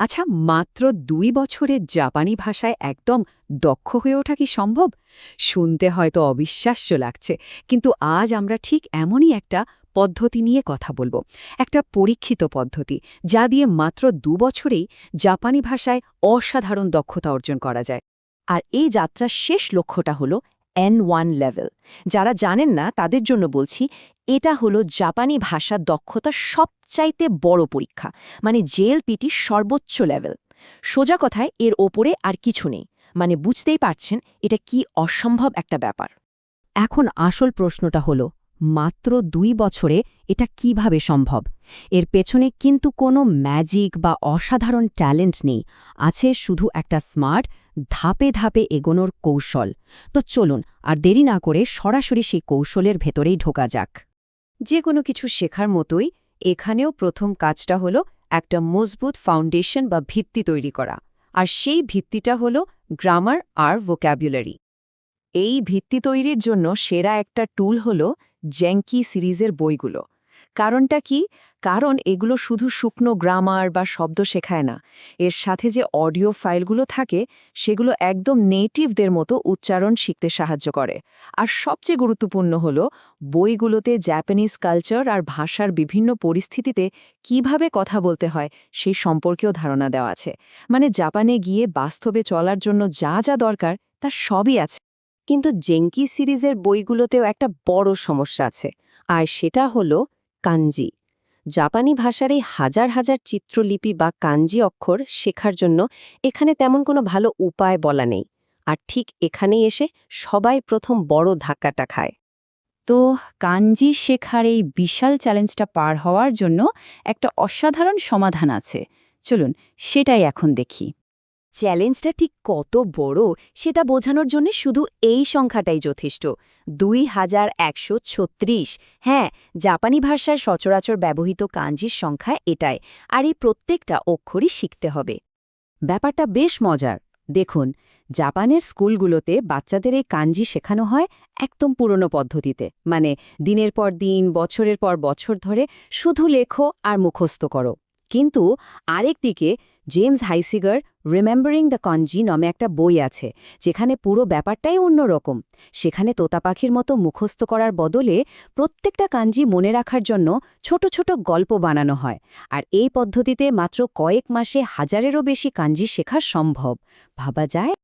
আচ্ছা মাত্র দুই বছরে জাপানি ভাষায় একদম দক্ষ হয়ে ওঠা কি সম্ভব? শুনতে হয়তো অবিশ্বাস্য লাগছে, কিন্তু আজ আমরা ঠিক এমনই একটা পদ্ধতি নিয়ে কথা বলব। একটা পরীক্ষিত পদ্ধতি, যা দিয়ে মাত্র দু বছরেই জাপানি ভাষায় অসাধারণ দক্ষতা অর্জন করা যায়। আর এই যাত্রার শেষ লক্ষ্যটা হলো এন ওয়ান লেভেল যারা জানেন না, তাদের জন্য বলছি, এটা হলো জাপানি ভাষা দক্ষতা সবচাইতে বড় পরীক্ষা মানে জেএলপিটি সর্বোচ্চ লেভেল সোজা কথায়, এর ওপরে আর কিছু নেই। মানে বুঝতেই পারছেন, এটা কি অসম্ভব একটা ব্যাপার। এখন আসল প্রশ্নটা হলো মাত্র দুই বছরে এটা কীভাবে সম্ভব? এর পেছনে কিন্তু কোনো ম্যাজিক বা অসাধারণ ট্যালেন্ট নেই। আছে শুধু একটা স্মার্ট, ধাপে ধাপে এগোনোর কৌশল। তো চলুন, আর দেরি না করে সরাসরি সেই কৌশলের ভেতরেই ঢোকা যাক। যে কোনো কিছু শেখার মতোই এখানেও প্রথম কাজটা হলো একটা মজবুত ফাউন্ডেশন বা ভিত্তি তৈরি করা। আর সেই ভিত্তিটা হলো গ্রামার আর ভোক্যাবুলারি। এই ভিত্তি তৈরির জন্য সেরা একটা টুল হলো জ্যাঙ্কি সিরিজের বইগুলো। কারণটা কি? কারণ এগুলো শুধু শুকনো গ্রামার বা শব্দ শেখায় না। এর সাথে যে অডিও ফাইলগুলো থাকে, সেগুলো একদম নেটিভদের মতো উচ্চারণ শিখতে সাহায্য করে। আর সবচেয়ে গুরুত্বপূর্ণ হল বইগুলোতে জাপানিজ কালচার আর ভাষার বিভিন্ন পরিস্থিতিতে কীভাবে কথা বলতে হয়, সেই সম্পর্কেও ধারণা দেওয়া আছে। মানে জাপানে গিয়ে বাস্তবে চলার জন্য যা যা দরকার, তা সবই আছে। কিন্তু জেঙ্কি সিরিজের বইগুলোতেও একটা বড় সমস্যা আছে, আর সেটা হলো কাঞ্জি জাপানি ভাষার এই হাজার হাজার চিত্রলিপি বা কাঞ্জি অক্ষর শেখার জন্য এখানে তেমন কোনো ভালো উপায় বলা নেই, আর ঠিক এখানেই এসে সবাই প্রথম বড় ধাক্কাটা খায়। তো কাঞ্জি শেখার এই বিশাল চ্যালেঞ্জটা পার হওয়ার জন্য একটা অসাধারণ সমাধান আছে, চলুন সেটাই এখন দেখি। চ্যালেঞ্জটা ঠিক কত বড় সেটা বোঝানোর জন্য শুধু এই সংখ্যাটাই যথেষ্ট। দুই হাজার একশো ছত্রিশ। হ্যাঁ জাপানি ভাষার সচরাচর ব্যবহৃত কাঞ্জির সংখ্যা এটাই, আর এই প্রত্যেকটা অক্ষরই শিখতে হবে। ব্যাপারটা বেশ মজার। দেখুন, জাপানের স্কুলগুলোতে বাচ্চাদের এই কাঞ্জি শেখানো হয় একদম পুরনো পদ্ধতিতে। মানে দিনের পর দিন, বছরের পর বছর ধরে শুধু লেখো আর মুখস্থ করো। কিন্তু আরেক দিকে James Heisig remembering the kanji নামে একটা বই আছে, যেখানে পুরো ব্যাপারটাই অন্যরকম। সেখানে তোতা পাখির মতো মুখস্থ করার বদলে প্রত্যেকটা কাঞ্জি মনে রাখার জন্য ছোট ছোট গল্প বানানো হয়, আর এই পদ্ধতিতে মাত্র কয়েক মাসে হাজারেরও বেশি কাঞ্জি শেখা সম্ভব। ভাবা যায়?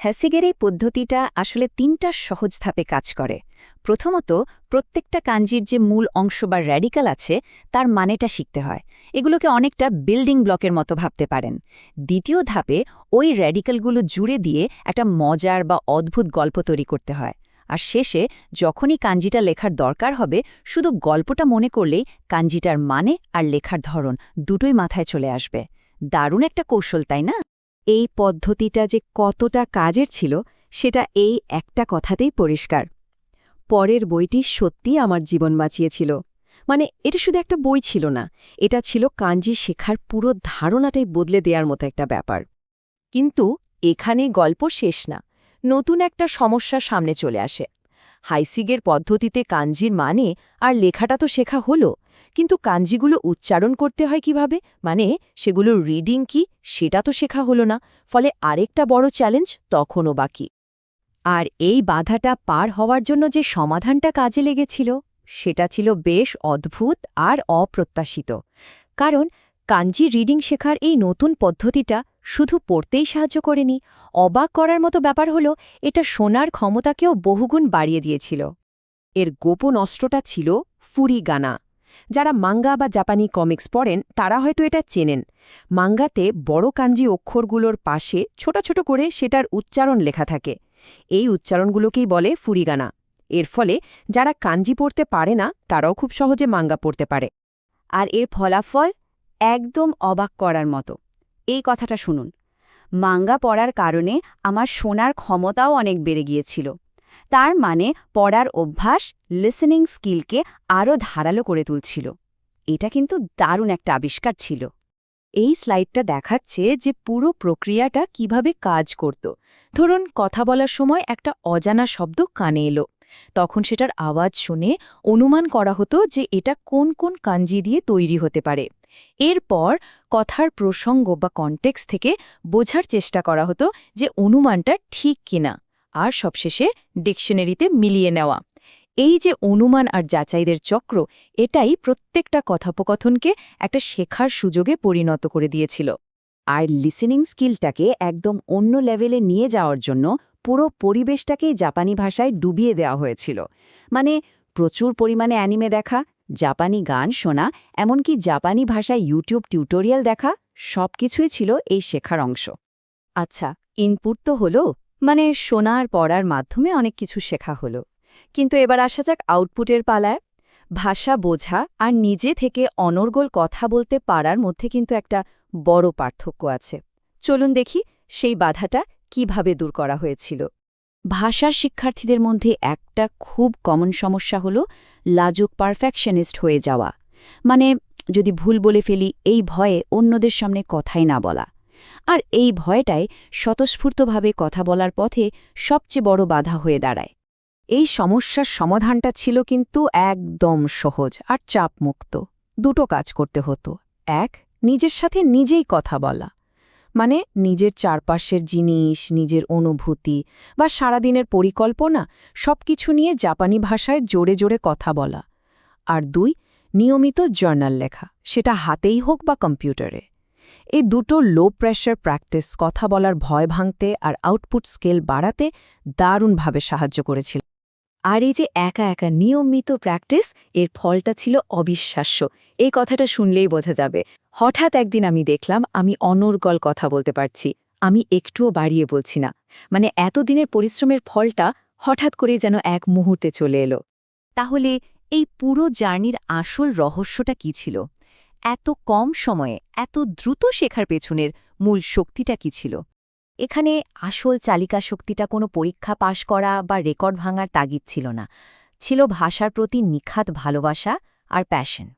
হ্যাসিগের এই পদ্ধতিটা আসলে তিনটা সহজ ধাপে কাজ করে। প্রথমত, প্রত্যেকটা কাঞ্জির যে মূল অংশ বা র্যাডিক্যাল আছে, তার মানেটা শিখতে হয়। এগুলোকে অনেকটা বিল্ডিং ব্লকের মতো ভাবতে পারেন। দ্বিতীয় ধাপে, ওই র্যাডিক্যালগুলো জুড়ে দিয়ে একটা মজার বা অদ্ভুত গল্প তৈরি করতে হয়। আর শেষে, যখনই কাঞ্জিটা লেখার দরকার হবে, শুধু গল্পটা মনে করলেই কাঞ্জিটার মানে আর লেখার ধরন দুটোই মাথায় চলে আসবে। দারুণ একটা কৌশল, তাই না? এই পদ্ধতিটা যে কতটা কাজের ছিল, সেটা এই একটা কথাতেই পরিষ্কার। পরের বইটি সত্যি আমার জীবন বাঁচিয়েছিল। মানে এটা শুধু একটা বই ছিল না, এটা ছিল কাঞ্জি শেখার পুরো ধারণাটাই বদলে দেওয়ার মতো একটা ব্যাপার। কিন্তু এখানে গল্প শেষ না, নতুন একটা সমস্যা সামনে চলে আসে। হাইসিগের পদ্ধতিতে কাঞ্জির মানে আর লেখাটা তো শেখা হলো। কিন্তু কাঞ্জিগুলো উচ্চারণ করতে হয় কীভাবে? মানে সেগুলো রিডিং কি? সেটা তো শেখা হলো না। ফলে আরেকটা বড় চ্যালেঞ্জ তখনও বাকি। আর এই বাধাটা পার হওয়ার জন্য যে সমাধানটা কাজে লেগেছিল, সেটা ছিল বেশ অদ্ভুত আর অপ্রত্যাশিত। কারণ, কাঞ্জি রিডিং শেখার এই নতুন পদ্ধতিটা শুধু পড়তেই সাহায্য করেনি। অবাক করার মতো ব্যাপার হলো, এটা শোনার ক্ষমতাকেও বহুগুণ বাড়িয়ে দিয়েছিল। এর গোপন অস্ত্রটা ছিল ফুরিগানা। যারা মাঙ্গা বা জাপানি কমিক্স পড়েন, তারা হয়তো এটা চেনেন। মাঙ্গাতে বড় কাঞ্জি অক্ষরগুলোর পাশে ছোট ছোট করে সেটার উচ্চারণ লেখা থাকে। এই উচ্চারণগুলোকেই বলে ফুরিগানা। এর ফলে যারা কাঞ্জি পড়তে পারে না, তারাও খুব সহজে মাঙ্গা পড়তে পারে। আর এর ফলাফল? একদম অবাক করার মতো। এই কথাটা শুনুন। মাঙ্গা পড়ার কারণে আমার শোনার ক্ষমতাও অনেক বেড়ে গিয়েছিল। তার মানে পড়ার অভ্যাস লিসেনিং স্কিলকে আরও ধারালো করে তুলছিল। এটা কিন্তু দারুণ একটা আবিষ্কার ছিল। এই স্লাইডটা দেখাচ্ছে যে পুরো প্রক্রিয়াটা কীভাবে কাজ করত। ধরুন, কথা বলার সময় একটা অজানা শব্দ কানে এলো। তখন সেটার আওয়াজ শুনে অনুমান করা হতো যে এটা কোন কোন কাঞ্জি দিয়ে তৈরি হতে পারে। এরপর কথার প্রসঙ্গ বা কনটেক্স থেকে বোঝার চেষ্টা করা হতো যে অনুমানটা ঠিক কিনা। আর সবশেষে ডিকশনারিতে মিলিয়ে নেওয়া। এই যে অনুমান আর যাচাইদের চক্র, এটাই প্রত্যেকটা কথোপকথনকে একটা শেখার সুযোগে পরিণত করে দিয়েছিল। আর লিসেনিং স্কিলটাকে একদম অন্য লেভেলে নিয়ে যাওয়ার জন্য পুরো পরিবেশটাকেই জাপানি ভাষায় ডুবিয়ে দেওয়া হয়েছিল। মানে প্রচুর পরিমাণে অ্যানিমে দেখা, জাপানি গান শোনা, এমনকি জাপানি ভাষায় ইউটিউব টিউটোরিয়াল দেখা, সবকিছুই ছিল এই শেখার অংশ। আচ্ছা ইনপুট তো হলো মানে শোনার পড়ার মাধ্যমে অনেক কিছু শেখা হলো। কিন্তু এবার আসা যাক আউটপুটের পালায়। ভাষা বোঝা আর নিজে থেকে অনর্গল কথা বলতে পারার মধ্যে কিন্তু একটা বড় পার্থক্য আছে। চলুন দেখি সেই বাধাটা কীভাবে দূর করা হয়েছিল। ভাষার শিক্ষার্থীদের মধ্যে একটা খুব কমন সমস্যা হল লাজুক পারফেকশনিস্ট হয়ে যাওয়া। মানে যদি ভুল বলে ফেলি, এই ভয়ে অন্যদের সামনে কথাই না বলা। আর এই ভয়টাই স্বতঃস্ফূর্তভাবে কথা বলার পথে সবচেয়ে বড় বাধা হয়ে দাঁড়ায়। এই সমস্যার সমাধানটা ছিল কিন্তু একদম সহজ আর চাপমুক্ত। দুটো কাজ করতে হতো। এক, নিজের সাথে নিজেই কথা বলা। মানে নিজের চারপাশের জিনিস, নিজের অনুভূতি বা সারাদিনের পরিকল্পনা সবকিছু নিয়ে জাপানি ভাষায় জোরে জোরে কথা বলা। আর দুই, নিয়মিত জার্নাল লেখা, সেটা হাতেই হোক বা কম্পিউটারে। এই দুটো লো প্রেশার প্র্যাকটিস কথা বলার ভয় ভাঙতে আর আউটপুট স্কেল বাড়াতে দারুণভাবে সাহায্য করেছিল। আর এই যে একা একা নিয়মিত প্র্যাকটিস এর ফলটা ছিল অবিশ্বাস্য। এই কথাটা শুনলেই বোঝা যাবে। হঠাৎ একদিন আমি দেখলাম, আমি অনর্গল কথা বলতে পারছি। আমি একটুও বাড়িয়ে বলছি না। মানে এতদিনের পরিশ্রমের ফলটা হঠাৎ করেই যেন এক মুহূর্তে চলে এলো। তাহলে এই পুরো জার্নির আসল রহস্যটা কি ছিল? এত কম সময়ে, এত দ্রুত শেখার পেছনের মূল শক্তিটা কি ছিল? এখানে আসল চালিকা শক্তিটা কোনো পরীক্ষা পাশ করা বা রেকর্ড ভাঙার তাগিদ ছিল না। ছিল ভাষার প্রতি নিখাত ভালোবাসা আর প্যাশন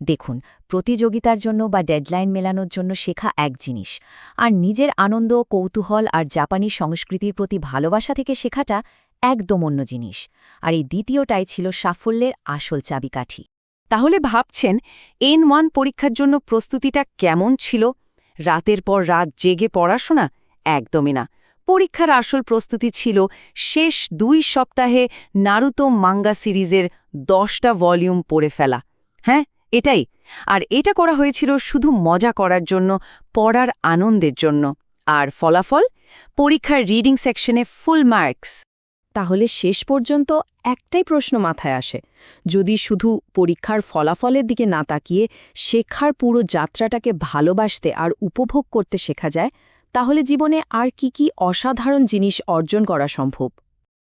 দেখুন, প্রতিযোগিতার জন্য বা ডেডলাইন মেলানোর জন্য শেখা এক জিনিস। আর নিজের আনন্দ, কৌতূহল আর জাপানি সংস্কৃতির প্রতি ভালোবাসা থেকে শেখাটা একদম অন্য জিনিস। আর এই দ্বিতীয়টাই ছিল সাফল্যের আসল চাবিকাঠি। তাহলে ভাবছেন এন ওয়ান পরীক্ষার জন্য প্রস্তুতিটা কেমন ছিল? রাতের পর রাত জেগে পড়াশোনা? একদমই না। পরীক্ষার আসল প্রস্তুতি ছিল শেষ দুই সপ্তাহে নারুতো মাঙ্গা সিরিজের দশটা ভলিউম পড়ে ফেলা। হ্যাঁ এটাই। আর এটা করা হয়েছিল শুধু মজা করার জন্য, পড়ার আনন্দের জন্য। আর ফলাফল? পরীক্ষার রিডিং সেকশনে ফুল মার্কস। তাহলে শেষ পর্যন্ত একটাই প্রশ্ন মাথায় আসে। যদি শুধু পরীক্ষার ফলাফলের দিকে না তাকিয়ে শেখার পুরো যাত্রাটাকে ভালোবাসতে আর উপভোগ করতে শেখা যায়, তাহলে জীবনে আর কি কি অসাধারণ জিনিস অর্জন করা সম্ভব?